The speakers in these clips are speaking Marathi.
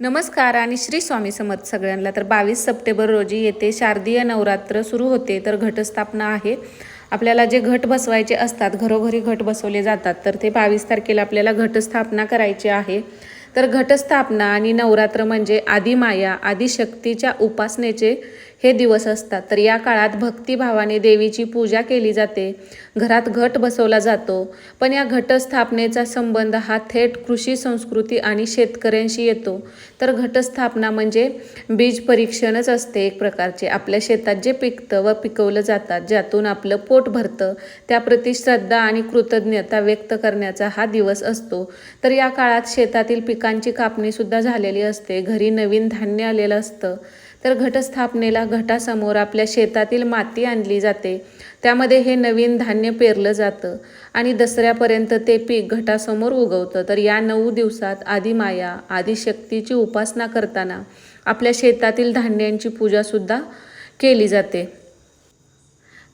नमस्कार आणि श्री स्वामी समर्थ सगळ्यांना. तर बावीस सप्टेंबर रोजी येथे शारदीय नवरात्र सुरू होते तर घटस्थापना आहे. आपल्याला जे घट बसवायचे असतात घरोघरी घट बसवले जातात तर ते बावीस तारखेला आपल्याला घटस्थापना करायची आहे. तर घटस्थापना आणि नवरात्र म्हणजे आदिमाया आदिशक्तीच्या उपासनेचे हे दिवस असतात. तर या काळात भक्तिभावाने देवीची पूजा केली जाते. घरात घट बसवला जातो. पण या घटस्थापनेचा संबंध हा थेट कृषी संस्कृती आणि शेतकऱ्यांशी येतो. तर घटस्थापना म्हणजे बीज परीक्षणच असते एक प्रकारचे. आपल्या शेतात जे पिकतं व पिकवलं जातात ज्यातून आपलं पोट भरतं त्याप्रती श्रद्धा आणि कृतज्ञता व्यक्त करण्याचा हा दिवस असतो. तर या काळात शेतातील पिकांची कापणीसुद्धा झालेली असते. घरी नवीन धान्य आलेलं असतं. तर घटस्थापनेला घटासमोर आपल्या शेतातील माती आणली जाते. त्यामध्ये हे नवीन धान्य पेरलं जातं आणि दसऱ्यापर्यंत ते पीक घटासमोर उगवतं. तर या नऊ दिवसात आदिमाया आदिशक्तीची उपासना करताना आपल्या शेतातील धान्यांची पूजासुद्धा केली जाते.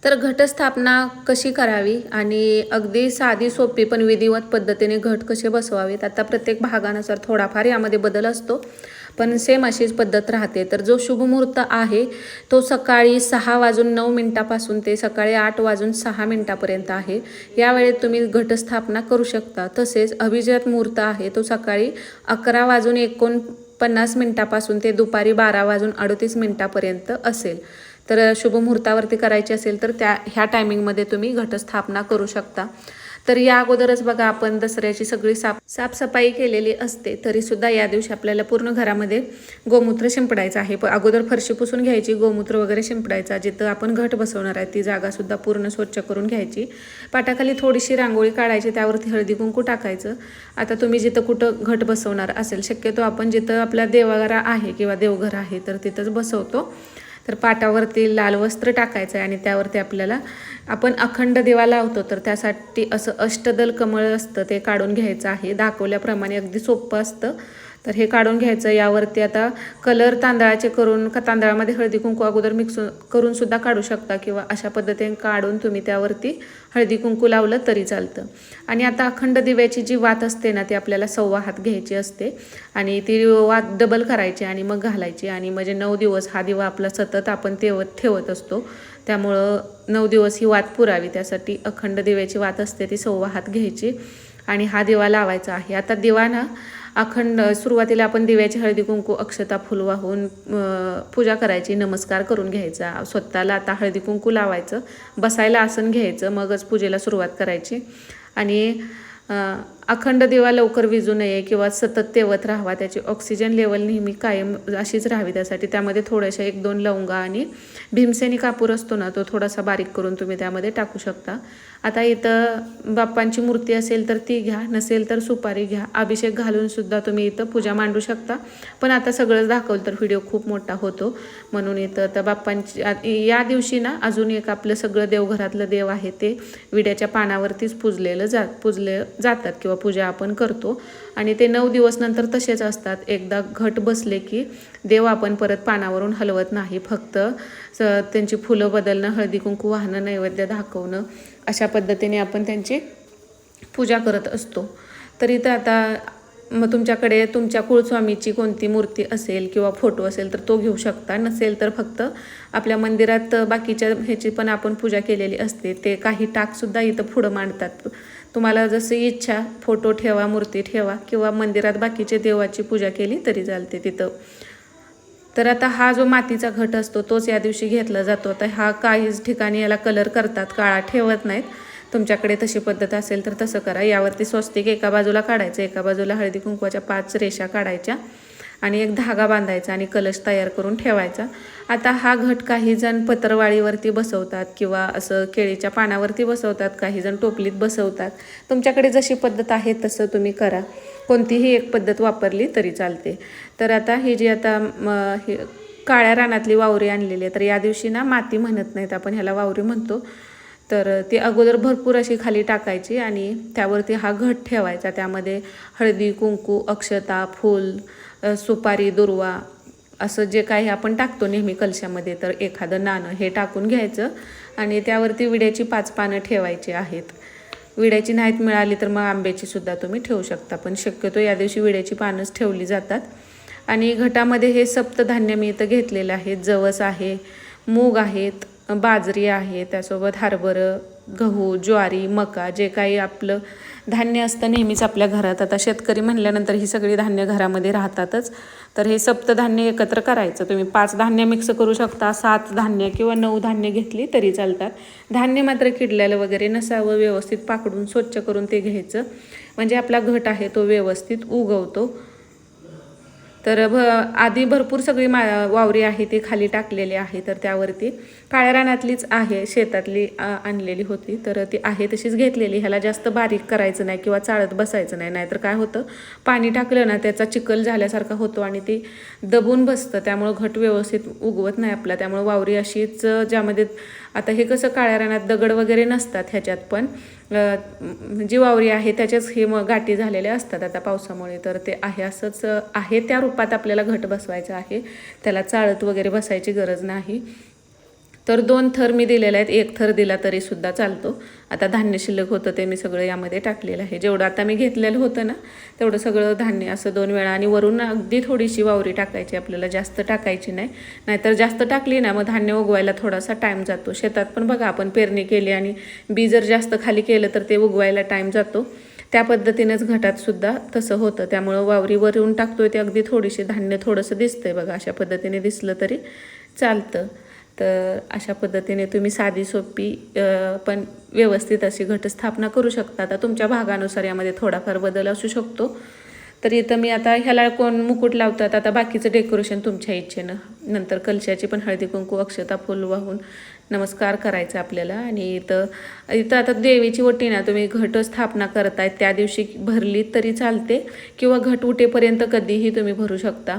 तर घटस्थापना कशी करावी आणि अगदी साधी सोपी पण विधिवत पद्धतीने घट कसे बसवावेत? आता प्रत्येक भागानुसार थोडाफार यामध्ये बदल असतो. पण सेम अशीच पद्धत राहते. तर जो शुभमुहूर्त आहे तो सकाळी सहा वाजून नऊ मिनटापासून ते सकाळी आठ वाजून सहा मिनटापर्यंत आहे. या वेळेत तुम्ही घटस्थापना करू शकता. तसेच अभिजात मुहूर्त आहे तो सकाळी अकरा वाजून एकोण पन्नास मिनटापासून ते दुपारी बारा वाजून अडतीस मिनटापर्यंत असेल. तर शुभमुहूर्तावरती करायची असेल तर त्या ह्या टायमिंगमध्ये तुम्ही घटस्थापना करू शकता. तर या अगोदरच बघा आपण दसऱ्याची सगळी साफ साफसफाई केलेली असते तरीसुद्धा या दिवशी आपल्याला पूर्ण घरामध्ये गोमूत्र शिंपडायचं आहे. अगोदर फरशी पुसून घ्यायची गोमूत्र वगैरे शिंपडायचा जिथं आपण घट बसवणार आहे ती जागासुद्धा पूर्ण स्वच्छ करून घ्यायची. पाटाखाली थोडीशी रांगोळी काढायची त्यावरती हळदी कुंकू टाकायचं. आता तुम्ही जिथं कुठं घट बसवणार असेल शक्यतो आपण जिथं आपला देवाघरा आहे किंवा देवघर आहे तर तिथंच बसवतो. तर पाटावरती लाल वस्त्र टाकायचं आहे आणि त्यावरती आपल्याला आपण अखंड देवा लावतो. तर त्यासाठी असं अष्टदल कमळ असतं ते काढून घ्यायचं आहे. दाखवल्याप्रमाणे अगदी सोपं असतं. तर हे काढून घ्यायचं. यावरती आता कलर तांदळाचे करून का तांदळामध्ये हळदी कुंकू अगोदर मिक्स करून सुद्धा काढू शकता किंवा अशा पद्धतीने काढून तुम्ही त्यावरती हळदी कुंकू लावलं तरी चालतं. आणि आता अखंड दिव्याची जी वात असते ना ती आपल्याला सव्वा हात घ्यायची असते आणि ती वात डबल करायची आणि मग घालायची. आणि म्हणजे नऊ दिवस हा दिवा आपला सतत आपण तेवत ठेवत असतो. त्यामुळं नऊ दिवस ही वात पुरावी. त्यासाठी अखंड दिव्याची वात असते ती सव्वा हात घ्यायची आणि हा दिवा लावायचा आहे. आता दिवा ना अखंड सुरुवातीला आपण दिव्याची हळदी कुंकू अक्षता फुल वाहून पूजा करायची नमस्कार करून घ्यायचा. स्वतःला आता हळदी कुंकू लावायचं बसायला आसन घ्यायचं मगच पूजेला सुरुवात करायची. आणि अखंड दिवा लवकर विजू नये किंवा सतत तेवत राहावा त्याची ऑक्सिजन लेवल नेहमी कायम अशीच राहावी. त्यासाठी त्यामध्ये थोड्याशा एक दोन लवंगा आणि भीमसेनी कापूर असतो ना तो थोडासा बारीक करून तुम्ही त्यामध्ये टाकू शकता. आता इथं बाप्पांची मूर्ती असेल तर ती घ्या नसेल तर सुपारी घ्या. अभिषेक घालूनसुद्धा तुम्ही इथं पूजा मांडू शकता. पण आता सगळंच दाखवलं तर व्हिडिओ खूप मोठा होतो. म्हणून इथं तर बाप्पांची या दिवशी ना अजून एक आपलं सगळं देवघरातलं देव आहे ते विड्याच्या पानावरतीच पूजलेलं जात पूजले जातात किंवा पूजा आपण करतो. आणि ते नऊ दिवस नंतर तसेच असतात. एकदा घट बसले की देव आपण परत पानावरून हलवत नाही. फक्त त्यांची फुलं बदलणं हळदी कुंकू वाहणं नैवेद्य दाखवणं अशा पद्धतीने आपण त्यांची पूजा करत असतो. तर इथं आता मग तुमच्याकडे तुमच्या कुळस्वामीची कोणती मूर्ती असेल किंवा फोटो असेल तर तो घेऊ शकता. नसेल तर फक्त आपल्या मंदिरात बाकीच्या ह्याची पण आपण पूजा केलेली असते. ते काही टाकसुद्धा इथं पुढं मांडतात. तुम्हाला जशी इच्छा फोटो ठेवा मूर्ती ठेवा किंवा मंदिरात बाकीचे देवाची पूजा केली तरी चालते तिथं. तर आता हा जो मातीचा घट असतो तोच या दिवशी घेतला जातो. आता हा काहीच ठिकाणी याला कलर करतात काळा ठेवत नाहीत. तुमच्याकडे तशी पद्धत असेल तर तसं करा. यावरती स्वस्तिक एका बाजूला काढायचं एका बाजूला हळदी कुंकवाच्या पाच रेषा काढायच्या. आणि एक धागा बांधायचा आणि कलश तयार करून ठेवायचा. आता हा घट काही जण पत्रवाळीवरती बसवतात किंवा असं केळीच्या पानावरती बसवतात काही जण टोपलीत बसवतात. तुमच्याकडे जशी पद्धत आहे तसं तुम्ही करा. कोणतीही एक पद्धत वापरली तरी चालते. तर आता ही जी आता हे काळ्या रानातली वावरी आणलेली आहे तर या दिवशी ना माती म्हणत नाहीत आपण ह्याला वावरी म्हणतो. तर ती अगोदर भरपूर अशी खाली टाकायची आणि त्यावरती हा घट ठेवायचा. त्यामध्ये हळदी कुंकू अक्षता फूल सुपारी दुर्वा असं जे काही आपण टाकतो नेहमी कलशामध्ये तर एखादं नाणं हे टाकून घ्यायचं आणि त्यावरती विड्याची पाच पानं ठेवायची आहेत. विड्याची नाहीत मिळाली तर मग आंब्याची सुद्धा तुम्ही ठेवू शकता पण शक्यतो या दिवशी विड्याची पानंच ठेवली जातात. आणि घटामध्ये हे सप्तधान्य मी इथं घेतलेलं आहे जवस आहे मूग आहेत बाजरी आहे त्यासोबत हरभरं गहू ज्वारी मका जे काही आपलं धान्य असतं नेहमीच आपल्या घरात. आता शेतकरी म्हणल्यानंतर ही सगळी धान्य घरामध्ये राहतातच. तर हे सप्तधान्य एकत्र करायचं. तुम्ही पाच धान्य मिक्स करू शकता सात धान्य किंवा नऊ धान्य घेतली तरी चालतात. धान्य मात्र किडलेलं वगैरे नसावं व्यवस्थित पाकडून स्वच्छ करून ते घ्यायचं. म्हणजे आपला घट आहे तो व्यवस्थित उगवतो. तर भ आधी भरपूर सगळी मा वावरी आहे ती खाली टाकलेली आहे तर त्यावरती काळ्या रानातलीच आहे शेतातली आणलेली होती. तर ती आहे तशीच घेतलेली ह्याला जास्त बारीक करायचं नाही किंवा चाळत बसायचं नाही नाहीतर काय होतं पाणी टाकलं ना त्याचा चिखल झाल्यासारखा होतो आणि ती दबून बसतं त्यामुळं घट व्यवस्थित उगवत नाही आपला त्यामुळं वावरी अशीच ज्यामध्ये आता हे कसं काळ्या रानात दगड वगैरे नसतात ह्याच्यात पण जी वावरी आहे त्याच्याच हे मग गाठी झालेल्या असतात आता पावसामुळे. तर ते आहे असंच आहे त्या रूपात आपल्याला घट बसवायचं आहे. त्याला चाळत वगैरे बसायची गरज नाही. तर दोन थर मी दिलेले आहेत. एक थर दिला तरी सुद्धा चालतो. आता धान्य शिल्लक होतं ते मी सगळं यामध्ये टाकलेलं आहे. जेवढं आता मी घेतलेलं होतं ना तेवढं सगळं धान्य असं दोन वेळा आणि वरून अगदी थोडीशी वावरी टाकायची आपल्याला. जास्त टाकायची नाही. नाहीतर जास्त टाकली ना मग धान्य उगवायला थोडासा टाईम जातो. शेतात पण बघा आपण पेरणी केली आणि बी जर जास्त खाली केलं तर ते उगवायला टाईम जातो. त्या पद्धतीनेच घटातसुद्धा तसं होतं. त्यामुळं वावरी वरून टाकतोय ते अगदी थोडीशी धान्य थोडंसं दिसतंय बघा. अशा पद्धतीने दिसलं तरी चालतं. तर अशा पद्धतीने तुम्ही साधी सोपी पण व्यवस्थित अशी घटस्थापना करू शकता. आता तुमच्या भागानुसार यामध्ये थोडाफार बदल असू शकतो. तर इथं मी आता ह्याला कोण मुकुट लावतात आता बाकीचं डेकोरेशन तुमच्या इच्छेनं. नंतर कलशाची पण हळदी कुंकू अक्षता फुल वाहून नमस्कार करायचा आपल्याला. आणि इथं इथं आता देवीची वटी ना तुम्ही घट स्थापना करताय त्या दिवशी भरली तरी चालते किंवा घट उठेपर्यंत कधीही तुम्ही भरू शकता.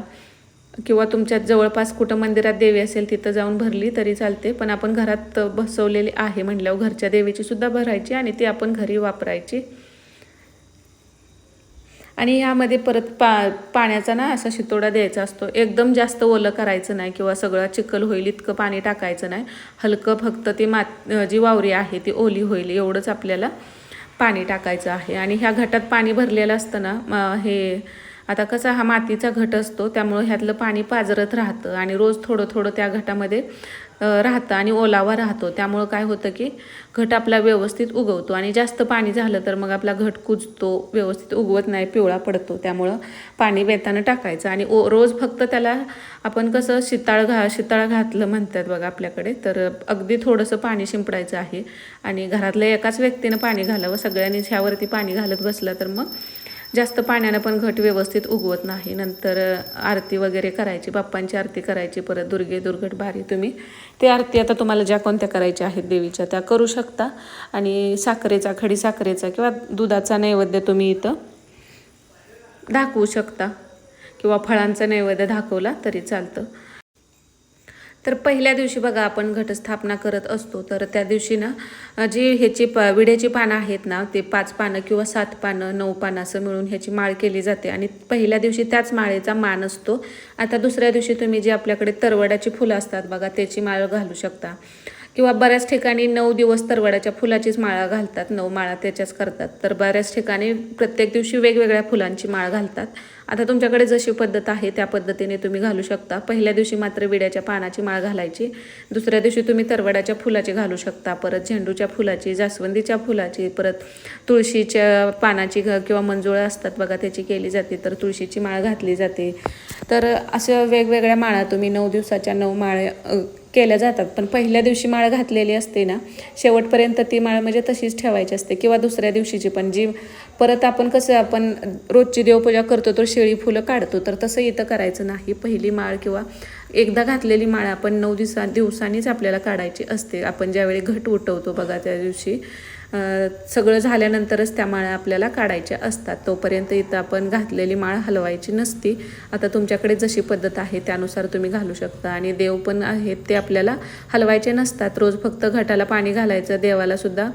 किंवा तुमच्या जवळपास कुठं मंदिरात देवी असेल तिथं जाऊन भरली तरी चालते. पण आपण घरात बसवलेली आहे म्हटल्यावर घरच्या देवीची सुद्धा भरायची आणि ती आपण घरी वापरायची. आणि ह्यामध्ये परत पा पाण्याचा ना असा शितोडा द्यायचा असतो. एकदम जास्त ओलं करायचं नाही किंवा सगळं चिखल होईल इतकं पाणी टाकायचं नाही. हलकं फक्त ती मात जी वावरी आहे ती ओली होईल एवढंच आपल्याला पाणी टाकायचं आहे. आणि ह्या घटात पाणी भरलेलं असतं ना हे आता कसा हा मातीचा घट असतो त्यामुळं ह्यातलं पाणी पाजरत राहतं आणि रोज थोडं थोडं त्या घटामध्ये राहतं आणि ओलावा राहतो. त्यामुळं काय होतं की घट आपला व्यवस्थित उगवतो आणि जास्त पाणी झालं तर मग आपला घट कुजतो व्यवस्थित उगवत नाही पिवळा पडतो. त्यामुळं पाणी बेतानं टाकायचं आणि ओ रोज फक्त त्याला आपण कसं शिताळ घा शिताळ घातलं म्हणतात बघा आपल्याकडे तर अगदी थोडंसं पाणी शिंपडायचं आहे आणि घरातल्या एकाच व्यक्तीनं पाणी घालावं सगळ्यांनीच ह्यावरती पाणी घालत बसलं तर मग जास्त पाण्यानं पण घट व्यवस्थित उगवत नाही. नंतर आरती वगैरे करायची बाप्पांची आरती करायची परत दुर्गे दुर्घट भारी तुम्ही. ते आरती आता तुम्हाला ज्या कोणत्या करायच्या आहेत देवीच्या त्या करू शकता. आणि साखरेचा खडी साखरेचा किंवा दुधाचा नैवेद्य तुम्ही इथं दाखवू शकता. किंवा फळांचा नैवेद्य दाखवला तरी चालतं. तर पहिल्या दिवशी बघा आपण घटस्थापना करत असतो. तर त्या दिवशी ना जी ह्याची प विड्याची पानं आहेत ना ते पाच पानं किंवा सात पानं नऊ पानं असं मिळून ह्याची माळ केली जाते. आणि पहिल्या दिवशी त्याच माळेचा मान असतो. आता दुसऱ्या दिवशी तुम्ही जी आपल्याकडे तरवड्याची फुलं असतात बघा त्याची माळ घालू शकता. किंवा बऱ्याच ठिकाणी नऊ दिवस तरवड्याच्या फुलाचीच माळा घालतात नऊ माळा त्याच्याच करतात. तर बऱ्याच ठिकाणी प्रत्येक दिवशी वेगवेगळ्या फुलांची माळ घालतात. आता तुमच्याकडे जशी पद्धत आहे त्या पद्धतीने तुम्ही घालू शकता. पहिल्या दिवशी मात्र विड्याच्या पानाची माळ घालायची. दुसऱ्या दिवशी तुम्ही तरवड्याच्या फुलाची घालू शकता. परत झेंडूच्या फुलाची जास्वंदीच्या फुलाची परत तुळशीच्या पानाची घ किंवा मंजुळं असतात बघा त्याची केली जाते. तर तुळशीची माळ घातली जाते. तर असं वेगवेगळ्या माळा तुम्ही नऊ दिवसाच्या नऊ माळ केल्या जातात. पण पहिल्या दिवशी माळ घातलेली असते ना शेवटपर्यंत ती माळ म्हणजे तशीच ठेवायची असते किंवा दुसऱ्या दिवशीची पण. जी परत आपण कसं आपण रोजची देवपूजा करतो तर शेळी फुलं काढतो. तर तसं इथं करायचं नाही. पहिली माळ किंवा एकदा घातलेली माळ आपण नऊ दिवसा दिवसांनीच आपल्याला काढायची असते. आपण ज्यावेळी घट उठवतो बघा त्या दिवशी सगळं झाल्यानंतरच त्या माळ्या आपल्याला काढायच्या असतात. तोपर्यंत इथं आपण घातलेली माळ हलवायची नसती. आता तुमच्याकडे जशी पद्धत आहे त्यानुसार तुम्ही घालू शकता. आणि देव पण आहेत ते आपल्याला हलवायचे नसतात. रोज फक्त घटाला पाणी घालायचं देवालासुद्धा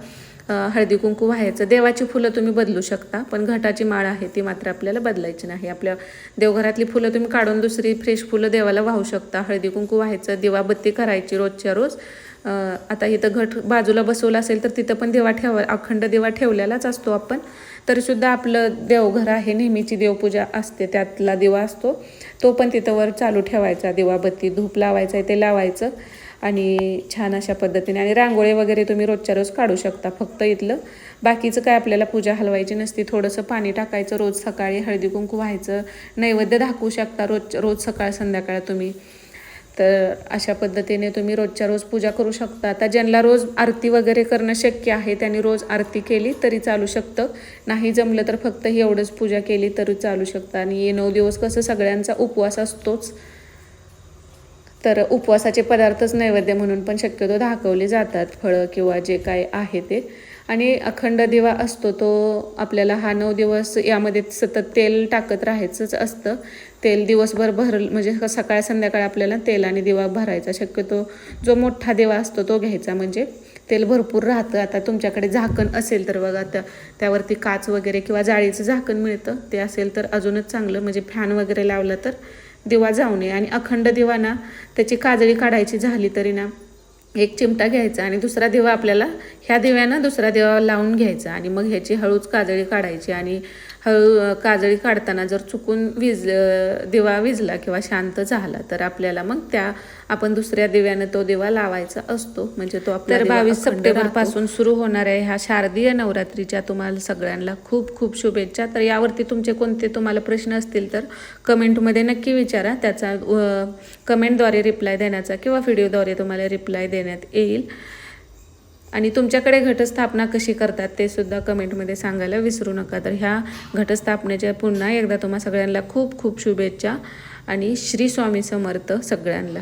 हळदी कुंकू व्हायचं. देवाची फुलं तुम्ही बदलू शकता पण घटाची माळ आहे ती मात्र आपल्याला बदलायची नाही. आपल्या देवघरातली फुलं तुम्ही काढून दुसरी फ्रेश फुलं देवाला वाहू शकता. हळदी कुंकू व्हायचं दिवाबत्ती करायची रोजच्या रोज. आता इथं घट बाजूला बसवलं असेल तर तिथं पण देवा ठेवा अखंड देवा ठेवलेलाच असतो आपण. तरीसुद्धा आपलं देवघर आहे नेहमीची देवपूजा असते त्यातला दिवा असतो. तो पण तिथं वर चालू ठेवायचा दिवाबत्ती धूप लावायचा आहे ते लावायचं. आणि छान अशा पद्धतीने. आणि रांगोळी वगैरे तुम्ही रोजच्या रोज काढू शकता फक्त इथलं. बाकीचं काय आपल्याला पूजा हलवायची नसती थोडंसं पाणी टाकायचं रोज सकाळी हळदी कुंकू व्हायचं नैवेद्य दाखवू शकता रोज रोज सकाळ संध्याकाळ तुम्ही. तर अशा पद्धतीने तुम्ही रोजच्या रोज पूजा करू शकता. आता ज्यांना रोज आरती वगैरे करणं शक्य आहे त्यांनी रोज आरती केली तरी चालू शकतं. नाही जमलं तर फक्त ही एवढंच पूजा केली तरी चालू शकतं. आणि हे नऊ दिवस कसं सगळ्यांचा उपवास असतोच. तर उपवासाचे पदार्थच नैवेद्य म्हणून पण शक्यतो दाखवले जातात. फळं किंवा जे काय आहे ते. आणि अखंड दिवा असतो तो आपल्याला हा नऊ दिवस यामध्ये सतत तेल टाकत राहायचंच असतं. तेल दिवसभर भर म्हणजे सकाळ संध्याकाळ आपल्याला तेल आणि दिवा भरायचा. शक्यतो जो मोठा दिवा असतो तो घ्यायचा. म्हणजे तेल भरपूर राहतं. आता तुमच्याकडे झाकण असेल तर बघा त्या त्यावरती काच वगैरे किंवा जाळीचं झाकण मिळतं. ते असेल तर अजूनच चांगलं. म्हणजे फॅन वगैरे लावलं तर दिवा जाऊ नये. आणि अखंड दिवा ना त्याची काजळी काढायची झाली तरी ना एक चिमटा घ्यायचा आणि दुसरा दिवा आपल्याला ह्या दिव्यानं दुसरा दिवा लावून घ्यायचा आणि मग ह्याची हळूच काजळी काढायची आणि हळू काजळी काढताना जर चुकून विज दिवा विजला किंवा शांत झाला तर आपल्याला मग त्या आपण दुसऱ्या दिव्यानं तो दिवा लावायचा असतो. म्हणजे तो आपल्या बावीस सप्टेंबरपासून सुरू होणार आहे ह्या शारदीय नवरात्रीच्या तुम्हाला सगळ्यांना खूप खूप शुभेच्छा. तर यावरती तुमचे कोणते तुम्हाला प्रश्न असतील तर कमेंटमध्ये नक्की विचारा. त्याचा कमेंटद्वारे रिप्लाय देण्याचा किंवा व्हिडिओद्वारे तुम्हाला रिप्लाय देण्यात येईल. आणि तुमच्याकडे घटस्थापना कशी करतात ते सुद्धा कमेंटमध्ये सांगायला विसरू नका. तर ह्या घटस्थापनेच्या पुन्हा एकदा तुम्हा सगळ्यांना खूप खूप शुभेच्छा आणि श्री स्वामी समर्थ सगळ्यांना.